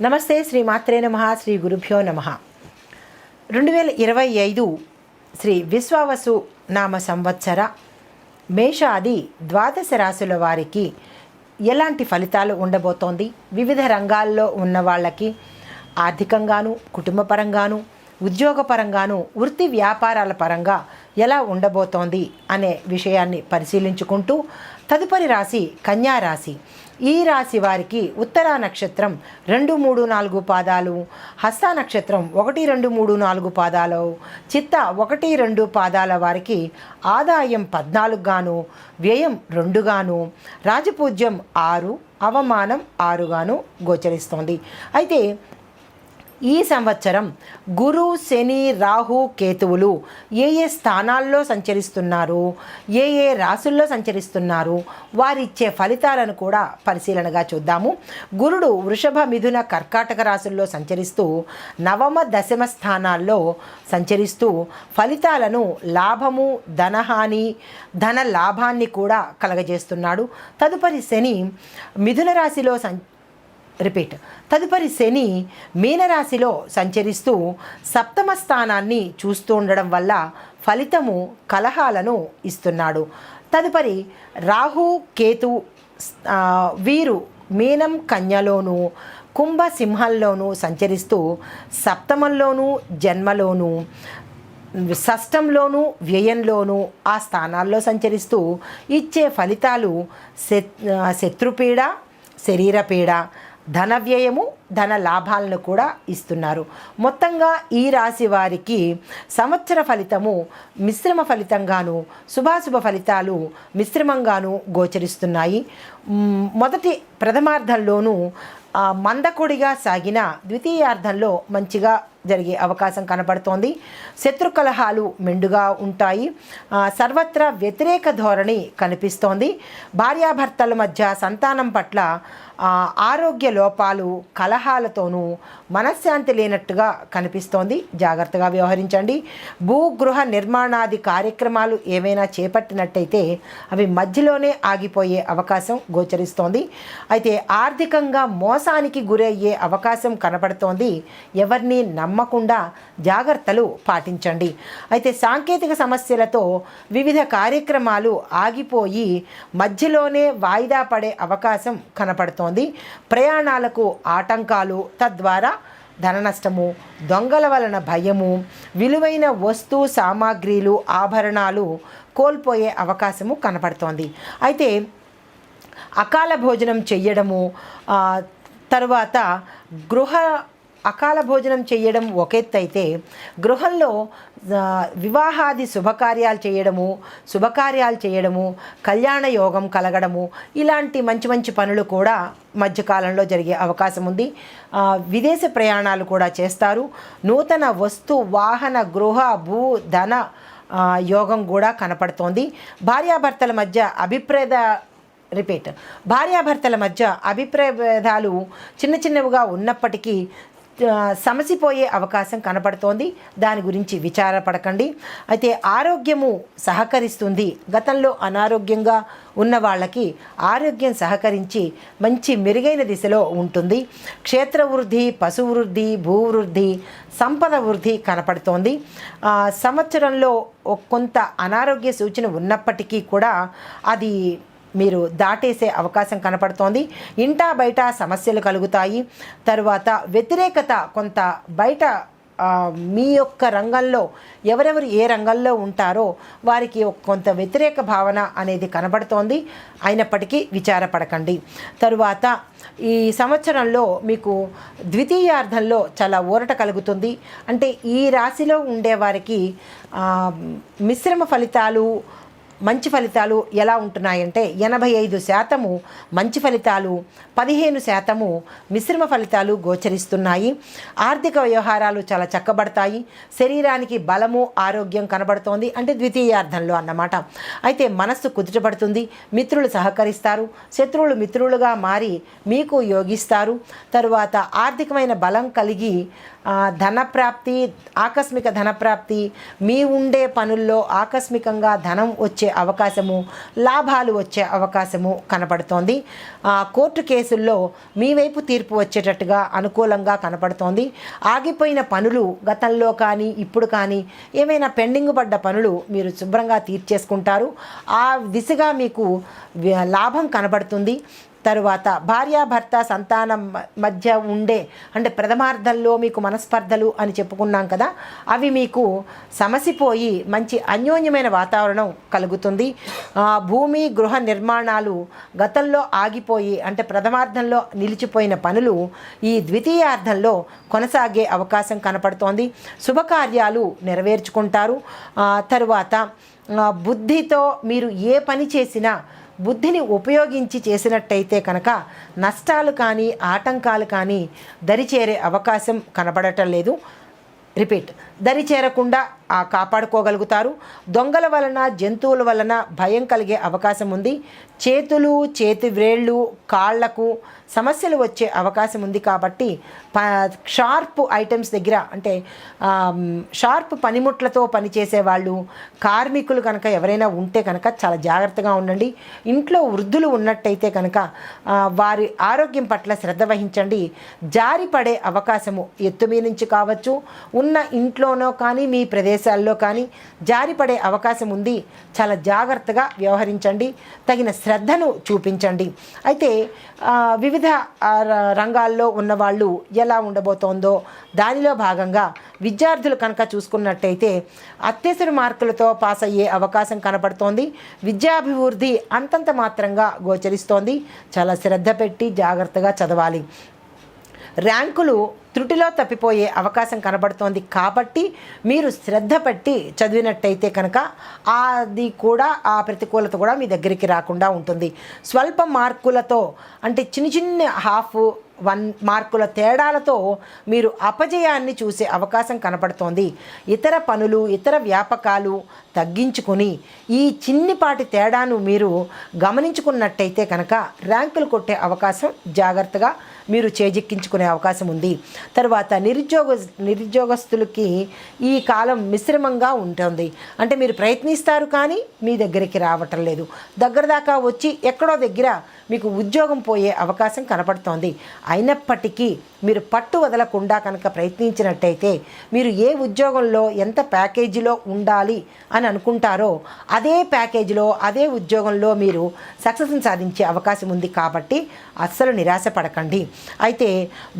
నమస్తే శ్రీ మాత్రే నమ శ్రీ గురుభ్యో నమ. రెండు వేల ఇరవై ఐదు శ్రీ విశ్వావసు నామ సంవత్సర మేషాది ద్వాదశ రాశుల వారికి ఎలాంటి ఫలితాలు ఉండబోతోంది? వివిధ రంగాల్లో ఉన్న వాళ్ళకి ఆర్థికంగాను కుటుంబపరంగాను ఉద్యోగపరంగాను వృత్తి వ్యాపారాల పరంగా ఎలా ఉండబోతోంది అనే విషయాన్ని పరిశీలించుకుంటూ తదుపరి రాశి కన్యా రాశి. ఈ రాశి వారికి ఉత్తరా నక్షత్రం రెండు మూడు నాలుగు పాదాలు హస్త నక్షత్రం ఒకటి రెండు మూడు నాలుగు పాదాలు చిత్త ఒకటి రెండు పాదాల వారికి ఆదాయం పద్నాలుగు గాను వ్యయం రెండుగాను రాజపూజ్యం ఆరు అవమానం ఆరుగాను గోచరిస్తోంది. అయితే ఈ సంవత్సరం గురు శని రాహు కేతువులు ఏ ఏ స్థానాల్లో సంచరిస్తున్నారు ఏ ఏ రాసుల్లో సంచరిస్తున్నారు వారిచ్చే ఫలితాలను కూడా పరిశీలనగా చూద్దాము. గురుడు వృషభ మిథున కర్కాటక రాశుల్లో సంచరిస్తూ నవమ దశమ స్థానాల్లో సంచరిస్తూ ఫలితాలను లాభము ధనహాని ధన లాభాన్ని కూడా కలగజేస్తున్నాడు. తదుపరి శని మిథున రాశిలో సం రిపీట్. తదుపరి శని మీనరాశిలో సంచరిస్తూ సప్తమ స్థానాన్ని చూస్తూ ఉండడం వల్ల ఫలితము కలహాలను ఇస్తున్నాడు. తదుపరి రాహు కేతు వీరు మీనం కన్యలోను కుంభ సింహంలోనూ సంచరిస్తూ సప్తమంలోనూ జన్మలోనూ షష్టంలోనూ వ్యయంలోనూ ఆ స్థానాల్లో సంచరిస్తూ ఇచ్చే ఫలితాలు శత్రుపీడ శరీరపీడ ధన వ్యయము ధన లాభాలను కూడా ఇస్తున్నారు. మొత్తంగా ఈ రాశి వారికి సంవత్సర ఫలితము మిశ్రమ ఫలితంగాను శుభాశుభ ఫలితాలు మిశ్రమంగాను గోచరిస్తున్నాయి. మొదటి ప్రథమార్థంలోనూ మందకొడిగా సాగిన ద్వితీయార్థంలో మంచిగా జరిగే అవకాశం కనపడుతోంది. శత్రు కలహాలు మెండుగా ఉంటాయి. సర్వత్ర సర్వత్రా వ్యతిరేక ధోరణి కనిపిస్తోంది. భార్యాభర్తల మధ్య సంతానం పట్ల ఆరోగ్య లోపాలు కలహాలతోనూ మనశ్శాంతి లేనట్టుగా కనిపిస్తోంది. జాగ్రత్తగా వ్యవహరించండి. భూగృహ నిర్మాణాది కార్యక్రమాలు ఏవైనా చేపట్టినట్టయితే అవి మధ్యలోనే ఆగిపోయే అవకాశం గోచరిస్తోంది. అయితే ఆర్థికంగా మోసానికి గురయ్యే అవకాశం కనపడుతోంది. ఎవరిని నమ్మకుండా జాగ్రత్తలు పాటించండి. అయితే సాంకేతిక సమస్యలతో వివిధ కార్యక్రమాలు ఆగిపోయి మధ్యలోనే వాయిదా పడే అవకాశం కనపడుతోంది. ప్రయాణాలకు ఆటంకాలు తద్వారా ధన నష్టము దొంగల వలన భయము విలువైన వస్తు సామాగ్రిలు ఆభరణాలు కోల్పోయే అవకాశము కనపడుతోంది. అయితే అకాల భోజనం చెయ్యడము తరువాత గృహ అకాల భోజనం చేయడం ఒక ఎత్తు గృహంలో వివాహాది శుభకార్యాలు చేయడము శుభకార్యాలు చేయడము కళ్యాణ యోగం కలగడము ఇలాంటి మంచి మంచి పనులు కూడా మధ్యకాలంలో జరిగే అవకాశం ఉంది. విదేశ ప్రయాణాలు కూడా చేస్తారు. నూతన వస్తు వాహన గృహ భూ ధన యోగం కూడా కనపడుతోంది. భార్యాభర్తల మధ్య అభిప్రాయ రిపీట్ భార్యాభర్తల మధ్య అభిప్రాయ భేదాలు చిన్న చిన్నవిగా ఉన్నప్పటికీ సమసిపోయే అవకాశం కనపడుతోంది. దాని గురించి విచారపడకండి. అయితే ఆరోగ్యము సహకరిస్తుంది. గతంలో అనారోగ్యంగా ఉన్న వాళ్ళకి ఆరోగ్యం సహకరించి మంచి మెరుగైన దిశలో ఉంటుంది. క్షేత్ర వృద్ధి పశు వృద్ధి భూవృద్ధి సంపద వృద్ధి కనపడుతోంది. సంవత్సరంలో కొంత అనారోగ్య సూచన ఉన్నప్పటికీ కూడా అది మీరు దాటేసే అవకాశం కనపడుతోంది. ఇంటా బయట సమస్యలు కలుగుతాయి. తరువాత వ్యతిరేకత కొంత బయట మీ యొక్క రంగంలో ఎవరెవరు ఏ రంగంలో ఉంటారో వారికి కొంత వ్యతిరేక భావన అనేది కనబడుతోంది. అయినప్పటికీ విచారపడకండి. తరువాత ఈ సంవత్సరంలో మీకు ద్వితీయార్థంలో చాలా ఊరట కలుగుతుంది. అంటే ఈ రాశిలో ఉండేవారికి మిశ్రమ ఫలితాలు మంచి ఫలితాలు ఎలా ఉంటున్నాయంటే ఎనభై ఐదు శాతము మంచి ఫలితాలు పదిహేను శాతము మిశ్రమ ఫలితాలు గోచరిస్తున్నాయి. ఆర్థిక వ్యవహారాలు చాలా చక్కబడతాయి. శరీరానికి బలము ఆరోగ్యం కనబడుతోంది అంటే ద్వితీయార్థంలో అన్నమాట. అయితే మనస్సు కుదుటపడుతుంది మిత్రులు సహకరిస్తారు శత్రువులు మిత్రులుగా మారి మీకు యోగిస్తారు. తరువాత ఆర్థికమైన బలం కలిగి ధనప్రాప్తి ఆకస్మిక ధనప్రాప్తి మీ ఉండే పనుల్లో ఆకస్మికంగా ధనం వచ్చే అవకాశము లాభాలు వచ్చే అవకాశము కనపడుతోంది. కోర్టు కేసుల్లో మీ వైపు తీర్పు వచ్చేటట్టుగా అనుకూలంగా కనపడుతోంది. ఆగిపోయిన పనులు గతంలో కానీ ఇప్పుడు కానీ ఏమైనా పెండింగ్ పడ్డ పనులు మీరు శుభ్రంగా తీర్చేసుకుంటారు. ఆ దిశగా మీకు లాభం కనబడుతుంది. తరువాత భార్యాభర్త సంతానం మధ్య ఉండే అంటే ప్రథమార్థంలో మీకు మనస్పర్ధలు అని చెప్పుకున్నాం కదా అవి మీకు సమసిపోయి మంచి అన్యోన్యమైన వాతావరణం కలుగుతుంది. భూమి గృహ నిర్మాణాలు గతంలో ఆగిపోయి అంటే ప్రథమార్థంలో నిలిచిపోయిన పనులు ఈ ద్వితీయార్థంలో కొనసాగే అవకాశం కనపడుతోంది. శుభకార్యాలు నెరవేర్చుకుంటారు. తరువాత బుద్ధితో మీరు ఏ పని చేసినా బుద్ధిని ఉపయోగించి చేసినట్టయితే కనుక నష్టాలు కానీ ఆటంకాలు కానీ దరిచేరే అవకాశం కనబడటం లేదు. రిపీట్. దరి చేరకుండా ఆ కాపాడుకోగలుగుతారు. దొంగల వలన జంతువుల వలన భయం కలిగే అవకాశం ఉంది. చేతులు చేతి వ్రేళ్ళు కాళ్ళకు సమస్యలు వచ్చే అవకాశం ఉంది కాబట్టి ప షార్ప్ ఐటమ్స్ దగ్గర అంటే షార్ప్ పనిముట్లతో పనిచేసే వాళ్ళు కార్మికులు కనుక ఎవరైనా ఉంటే కనుక చాలా జాగ్రత్తగా ఉండండి. ఇంట్లో వృద్ధులు ఉన్నట్టయితే కనుక వారి ఆరోగ్యం పట్ల శ్రద్ధ వహించండి. జారి పడే అవకాశము ఎత్తు మీద నుంచి కావచ్చు. ఉన్న ఇంట్లో ఇంట్లోనో కానీ మీ ప్రదేశాల్లో కానీ జారిపడే అవకాశం ఉంది. చాలా జాగ్రత్తగా వ్యవహరించండి. తగిన శ్రద్ధను చూపించండి. అయితే వివిధ ర- రంగాల్లో ఉన్నవాళ్ళు ఎలా ఉండబోతోందో దానిలో భాగంగా విద్యార్థులు కనుక చూసుకున్నట్టయితే అత్యవసర మార్కులతో పాస్ అయ్యే అవకాశం కనపడుతోంది. విద్యాభివృద్ధి అంతంత మాత్రంగా గోచరిస్తోంది. చాలా శ్రద్ధ పెట్టి జాగ్రత్తగా చదవాలి. ర్యాంకులు త్రుటిలో తప్పిపోయే అవకాశం కనబడుతోంది కాబట్టి మీరు శ్రద్ధ పెట్టి చదివినట్టయితే కనుక అది కూడా ఆ ప్రతికూలత కూడా మీ దగ్గరికి రాకుండా ఉంటుంది. స్వల్ప మార్కులతో అంటే చిన్న చిన్న హాఫ్ వన్ మార్కుల తేడాలతో మీరు అపజయాన్ని చూసే అవకాశం కనపడుతోంది. ఇతర పనులు ఇతర వ్యాపకాలు తగ్గించుకొని ఈ చిన్నిపాటి తేడాను మీరు గమనించుకున్నట్టయితే కనుక ర్యాంకులు కొట్టే అవకాశం జాగ్రత్తగా మీరు చేజిక్కించుకునే అవకాశం ఉంది. తర్వాత నిరుద్యోగ నిరుద్యోగస్తులకి ఈ కాలం మిశ్రమంగా ఉంటుంది. అంటే మీరు ప్రయత్నిస్తారు కానీ మీ దగ్గరికి రావటం లేదు. దగ్గర దాకా వచ్చి ఎక్కడో దగ్గర మీకు ఉద్యోగం పోయే అవకాశం కనపడుతోంది. అయినప్పటికీ మీరు పట్టు వదలకుండా కనుక ప్రయత్నించినట్టయితే మీరు ఏ ఉద్యోగంలో ఎంత ప్యాకేజీలో ఉండాలి అని అనుకుంటారో అదే ప్యాకేజీలో అదే ఉద్యోగంలో మీరు సక్సెస్ని సాధించే అవకాశం ఉంది కాబట్టి అస్సలు నిరాశ పడకండి. అయితే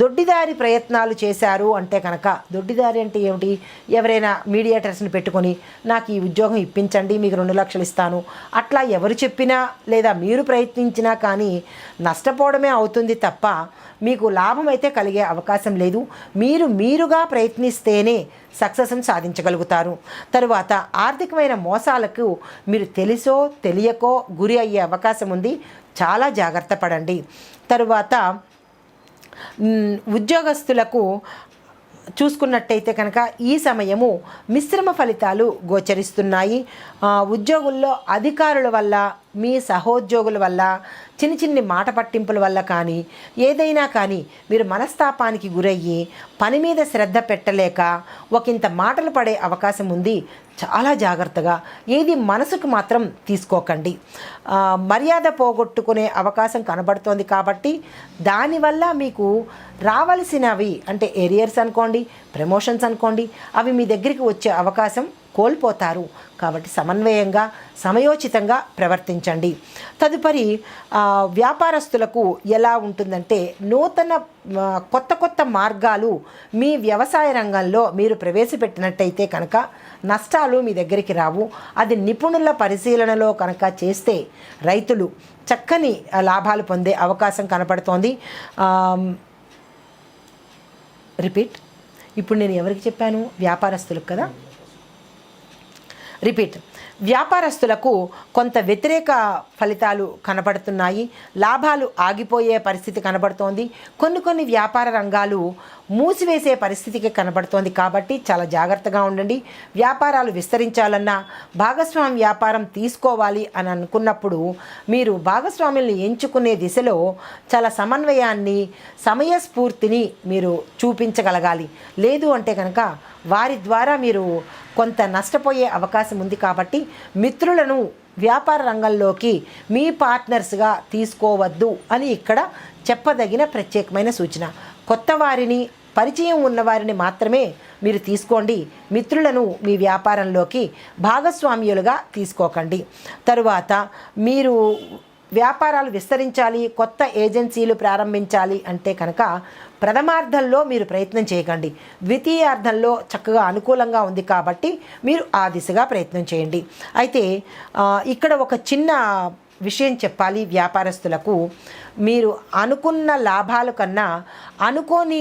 దొడ్డిదారి ప్రయత్నాలు చేశారు అంటే కనుక దొడ్డిదారి అంటే ఏమిటి? ఎవరైనా మీడియేటర్స్ని పెట్టుకొని నాకు ఈ ఉద్యోగం ఇప్పించండి మీకు రెండు లక్షలు ఇస్తాను. అట్లా ఎవరు చెప్పినా లేదా మీరు ప్రయత్నించినా కానీ నష్టపోవడమే అవుతుంది తప్ప మీకు లాభం అయితే కలిగి అవకాశం లేదు. మీరు మీరుగా ప్రయత్నిస్తేనే సక్సెస్ని సాధించగలుగుతారు. తరువాత ఆర్థికమైన మోసాలకు మీరు తెలుసో తెలియకో గురి అయ్యే అవకాశం ఉంది. చాలా జాగ్రత్త పడండి. తరువాత ఉద్యోగస్తులకు చూసుకున్నట్టయితే కనుక ఈ సమయము మిశ్రమ ఫలితాలు గోచరిస్తున్నాయి. ఉద్యోగుల్లో అధికారుల వల్ల మీ సహోద్యోగుల వల్ల చిన్న చిన్ని మాట పట్టింపుల వల్ల కానీ ఏదైనా కానీ మీరు మనస్తాపానికి గురయ్యి పని మీద శ్రద్ధ పెట్టలేక ఒకంత మాటలు పడే అవకాశం ఉంది చాలా జాగ్రత్తగా ఏది మనసుకు మాత్రం తీసుకోకండి. మర్యాద పోగొట్టుకునే అవకాశం కనబడుతోంది కాబట్టి దానివల్ల మీకు రావలసినవి అంటే ఏరియర్స్ అనుకోండి ప్రమోషన్స్ అనుకోండి అవి మీ దగ్గరికి వచ్చే అవకాశం కోల్పోతారు. కాబట్టి సమన్వయంగా సమయోచితంగా ప్రవర్తించండి. తదుపరి వ్యాపారస్తులకు ఎలా ఉంటుందంటే నూతన కొత్త కొత్త మార్గాలు మీ వ్యవసాయ రంగంలో మీరు ప్రవేశపెట్టినట్టయితే కనుక నష్టాలు మీ దగ్గరికి రావు. అది నిపుణుల పరిశీలనలో కనుక చేస్తే రైతులు చక్కని లాభాలు పొందే అవకాశం కనపడుతోంది. రిపీట్. ఇప్పుడు నేను ఎవరికి చెప్పాను? వ్యాపారస్తులకు కదా? రిపీట్ వ్యాపారస్తులకు కొంత వ్యతిరేక ఫలితాలు కనబడుతున్నాయి. లాభాలు ఆగిపోయే పరిస్థితి కనబడుతోంది. కొన్ని కొన్ని వ్యాపార రంగాలు మూసివేసే పరిస్థితికి కనబడుతోంది కాబట్టి చాలా జాగ్రత్తగా ఉండండి. వ్యాపారాలు విస్తరించాలన్నా భాగస్వామి వ్యాపారం తీసుకోవాలి అని అనుకున్నప్పుడు మీరు భాగస్వాముల్ని ఎంచుకునే దిశలో చాలా సమన్వయాన్ని సమయస్ఫూర్తిని మీరు చూపించగలగాలి. లేదు అంటే కనుక వారి ద్వారా మీరు కొంత నష్టపోయే అవకాశం ఉంది కాబట్టి మిత్రులను వ్యాపార రంగంలోకి మీ పార్ట్నర్స్గా తీసుకోవద్దు అని ఇక్కడ చెప్పదగిన ప్రత్యేకమైన సూచన. కొత్త వారిని పరిచయం ఉన్నవారిని మాత్రమే మీరు తీసుకోండి. మిత్రులను మీ వ్యాపారంలోకి భాగస్వామ్యులుగా తీసుకోకండి. తరువాత మీరు వ్యాపారాలు విస్తరించాలి కొత్త ఏజెన్సీలు ప్రారంభించాలి అంటే కనుక ప్రథమార్థంలో మీరు ప్రయత్నం చేయకండి. ద్వితీయార్థంలో చక్కగా అనుకూలంగా ఉంది కాబట్టి మీరు ఆ దిశగా ప్రయత్నం చేయండి. అయితే ఇక్కడ ఒక చిన్న విషయం చెప్పాలి వ్యాపారస్తులకు. మీరు అనుకున్న లాభాల కన్నా అనుకోని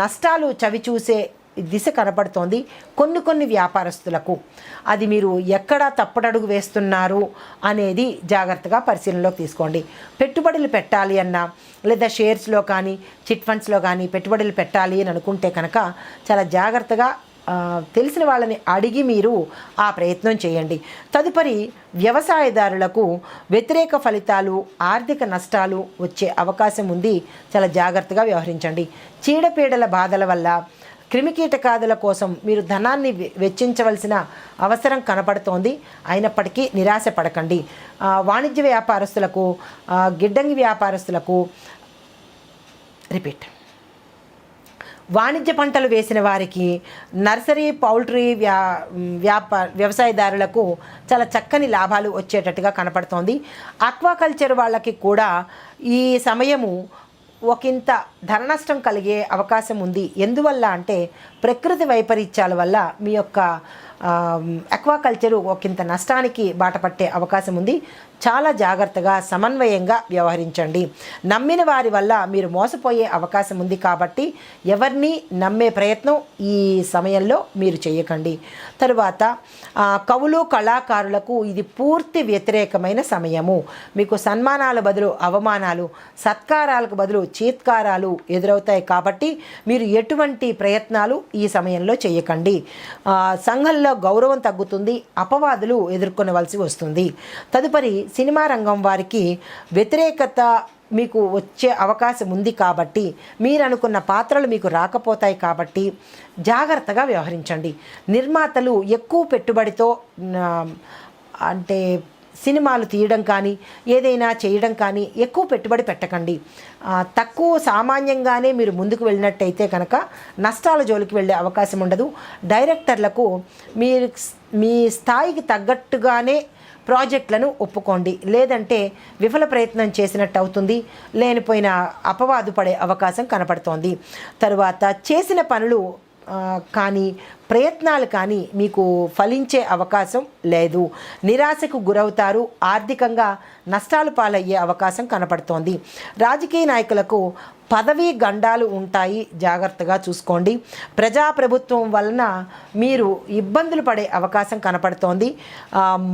నష్టాలు చవి చూసే దిశ కనపడుతోంది కొన్ని కొన్ని వ్యాపారస్తులకు. అది మీరు ఎక్కడ తప్పటడుగు వేస్తున్నారు అనేది జాగ్రత్తగా పరిశీలనలోకి తీసుకోండి. పెట్టుబడులు పెట్టాలి అన్నా లేదా షేర్స్లో కానీ చిట్ ఫండ్స్లో కానీ పెట్టుబడులు పెట్టాలి అని అనుకుంటే కనుక చాలా జాగ్రత్తగా తెలిసిన వాళ్ళని అడిగి మీరు ఆ ప్రయత్నం చేయండి. తదుపరి వ్యవసాయదారులకు వ్యతిరేక ఫలితాలు ఆర్థిక నష్టాలు వచ్చే అవకాశం ఉంది. చాలా జాగ్రత్తగా వ్యవహరించండి. చీడపీడల బాధల వల్ల క్రిమికీటకాదుల కోసం మీరు ధనాన్ని వెచ్చించవలసిన అవసరం కనపడుతోంది. అయినప్పటికీ నిరాశ పడకండి. వాణిజ్య వ్యాపారస్తులకు గిడ్డంగి వ్యాపారస్తులకు రిపీట్. వాణిజ్య పంటలు వేసిన వారికి నర్సరీ పౌల్ట్రీ వ్యా వ్యాపార వ్యవసాయదారులకు చాలా చక్కని లాభాలు వచ్చేటట్టుగా కనపడుతోంది. ఆక్వాకల్చర్ వాళ్ళకి కూడా ఈ సమయము ఒకంత ధన నష్టం కలిగే అవకాశం ఉంది. ఎందువల్ల అంటే ప్రకృతి వైపరీత్యాల వల్ల మీ యొక్క అక్వాకల్చరు ఒకంత నష్టానికి బాటపట్టే అవకాశం ఉంది. చాలా జాగ్రత్తగా సమన్వయంగా వ్యవహరించండి. నమ్మిన వారి వల్ల మీరు మోసపోయే అవకాశం ఉంది కాబట్టి ఎవరిని నమ్మే ప్రయత్నం ఈ సమయంలో మీరు చేయకండి. తరువాత కవులు కళాకారులకు ఇది పూర్తి వ్యతిరేకమైన సమయము. మీకు సన్మానాల బదులు అవమానాలు సత్కారాలకు బదులు చీత్కారాలు ఎదురవుతాయి కాబట్టి మీరు ఎటువంటి ప్రయత్నాలు ఈ సమయంలో చేయకండి. సంఘంలో గౌరవం తగ్గుతుంది అపవాదులు ఎదుర్కొనవలసి వస్తుంది. తదుపరి సినిమా రంగం వారికి వ్యతిరేకత మీకు వచ్చే అవకాశం ఉంది కాబట్టి మీరు అనుకున్న పాత్రలు మీకు రాకపోతాయి కాబట్టి జాగ్రత్తగా వ్యవహరించండి. నిర్మాతలు ఎక్కువ పెట్టుబడితో అంటే సినిమాలు తీయడం కానీ ఏదైనా చేయడం కానీ ఎక్కువ పెట్టుబడి పెట్టకండి. తక్కువ సామాన్యంగానే మీరు ముందుకు వెళ్ళినట్టయితే కనుక నష్టాల జోలికి వెళ్ళే అవకాశం ఉండదు. డైరెక్టర్లకు మీరు మీ స్థాయికి తగ్గట్టుగానే ప్రాజెక్టులను ఒప్పుకోండి. లేదంటే విఫల ప్రయత్నం చేసినట్టు అవుతుంది. లేనిపోయిన అపవాదు పడే అవకాశం కనపడుతోంది. తరువాత చేసిన పనులు కానీ ప్రయత్నాలు కానీ మీకు ఫలించే అవకాశం లేదు. నిరాశకు గురవుతారు ఆర్థికంగా నష్టాలు పాలయ్యే అవకాశం కనపడుతోంది. రాజకీయ నాయకులకు పదవీ గండాలు ఉంటాయి జాగ్రత్తగా చూసుకోండి. ప్రజాప్రభుత్వం వలన మీరు ఇబ్బందులు పడే అవకాశం కనపడుతోంది.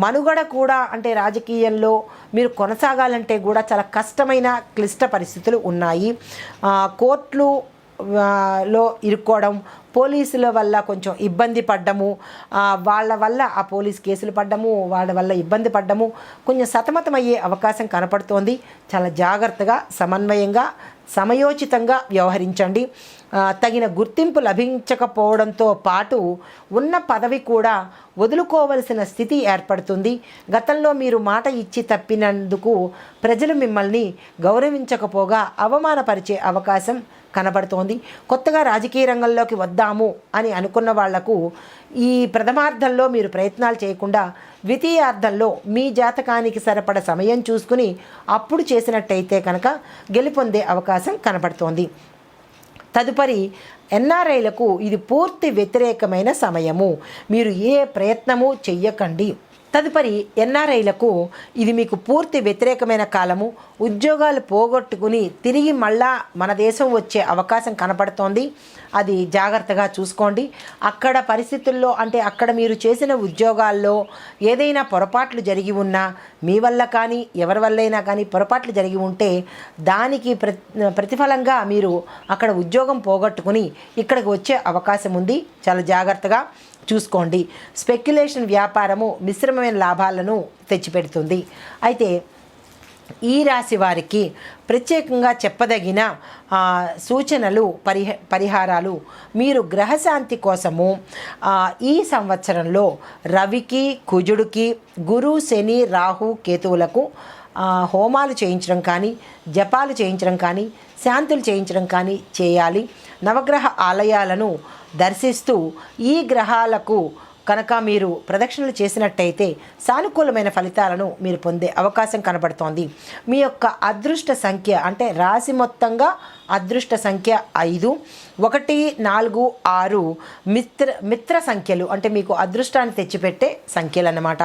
మనుగడ కూడా అంటే రాజకీయంలో మీరు కొనసాగాలంటే కూడా చాలా కష్టమైన క్లిష్ట పరిస్థితులు ఉన్నాయి. కోర్టులు లో ఇరుక్కోవడం పోలీసుల వల్ల కొంచెం ఇబ్బంది పడ్డము వాళ్ళ వల్ల ఆ పోలీస్ కేసులు పడ్డము వాళ్ళ వల్ల ఇబ్బంది పడ్డము కొంచెం సతమతమయ్యే అవకాశం కనపడుతోంది. చాలా జాగ్రత్తగా సమన్వయంగా సమయోచితంగా వ్యవహరించండి. తగిన గుర్తింపు లభించకపోవడంతో పాటు ఉన్న పదవి కూడా వదులుకోవలసిన స్థితి ఏర్పడుతుంది. గతంలో మీరు మాట ఇచ్చి తప్పినందుకు ప్రజలు మిమ్మల్ని గౌరవించకపోగా అవమానపరిచే అవకాశం కనబడుతోంది. కొత్తగా రాజకీయ రంగంలోకి వద్దాము అని అనుకున్న వాళ్ళకు ఈ ప్రథమార్థంలో మీరు ప్రయత్నాలు చేయకుండా ద్వితీయార్థంలో మీ జాతకానికి సరిపడ సమయం చూసుకుని అప్పుడు చేసినట్టయితే కనుక గెలుపొందే అవకాశం కనబడుతోంది. తదుపరి ఎన్ఆర్ఐలకు ఇది పూర్తి వ్యతిరేకమైన సమయము. మీరు ఏ ప్రయత్నము చెయ్యకండి. తదుపరి ఎన్ఆర్ఐలకు ఇది మీకు పూర్తి వ్యతిరేకమైన కాలము. ఉద్యోగాలు పోగొట్టుకుని తిరిగి మళ్ళా మన దేశం వచ్చే అవకాశం కనపడుతోంది. అది జాగ్రత్తగా చూసుకోండి. అక్కడ పరిస్థితుల్లో అంటే అక్కడ మీరు చేసిన ఉద్యోగాల్లో ఏదైనా పొరపాట్లు జరిగి ఉన్నా మీ వల్ల కానీ ఎవరి వల్లైనా కానీ పొరపాట్లు జరిగి ఉంటే దానికి ప్ర ప్రతిఫలంగా మీరు అక్కడ ఉద్యోగం పోగొట్టుకుని ఇక్కడికి వచ్చే అవకాశం ఉంది. చాలా జాగ్రత్తగా చూసుకోండి. స్పెక్యులేషన్ వ్యాపారము మిశ్రమ మిశ్రమమైన లాభాలను తెచ్చిపెడుతుంది. అయితే ఈ రాశి వారికి ప్రత్యేకంగా చెప్పదగిన సూచనలు పరిహ పరిహారాలు మీరు గ్రహశాంతి కోసము ఈ సంవత్సరంలో రవికి కుజుడికి గురు శని రాహు కేతువులకు హోమాలు చేయించడం కానీ జపాలు చేయించడం కానీ శాంతులు చేయించడం కానీ చేయాలి. నవగ్రహ ఆలయాలను దర్శిస్తూ ఈ గ్రహాలకు కనుక మీరు ప్రదక్షిణలు చేసినట్టయితే సానుకూలమైన ఫలితాలను మీరు పొందే అవకాశం కనబడుతోంది. మీ యొక్క అదృష్ట సంఖ్య అంటే రాశి మొత్తంగా అదృష్ట సంఖ్య ఐదు ఒకటి నాలుగు ఆరు మిత్ర మిత్ర సంఖ్యలు అంటే మీకు అదృష్టాన్ని తెచ్చిపెట్టే సంఖ్యలు అన్నమాట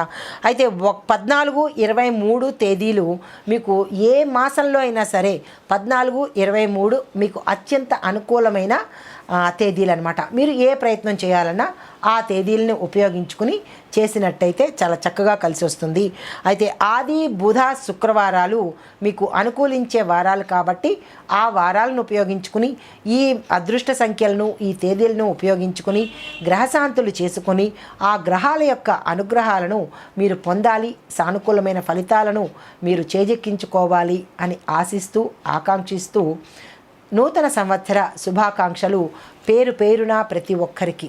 అయితే పద్నాలుగు ఇరవై మూడు తేదీలు మీకు ఏ మాసంలో అయినా సరే పద్నాలుగు ఇరవై మూడు మీకు అత్యంత అనుకూలమైన తేదీలు అనమాట మీరు ఏ ప్రయత్నం చేయాలన్నా ఆ తేదీలను ఉపయోగించుకుని చేసినట్టయితే చాలా చక్కగా కలిసి వస్తుంది. అయితే ఆది బుధ శుక్రవారాలు మీకు అనుకూలించే వారాలు కాబట్టి ఆ వారాలను ఉపయోగించుకుని ఈ అదృష్ట సంఖ్యలను ఈ తేదీలను ఉపయోగించుకుని గ్రహశాంతులు చేసుకొని ఆ గ్రహాల యొక్క అనుగ్రహాలను మీరు పొందాలి సానుకూలమైన ఫలితాలను మీరు చేజెక్కించుకోవాలి అని ఆశిస్తూ ఆకాంక్షిస్తూ నూతన సంవత్సర శుభాకాంక్షలు పేరు పేరున ప్రతి ఒక్కరికి.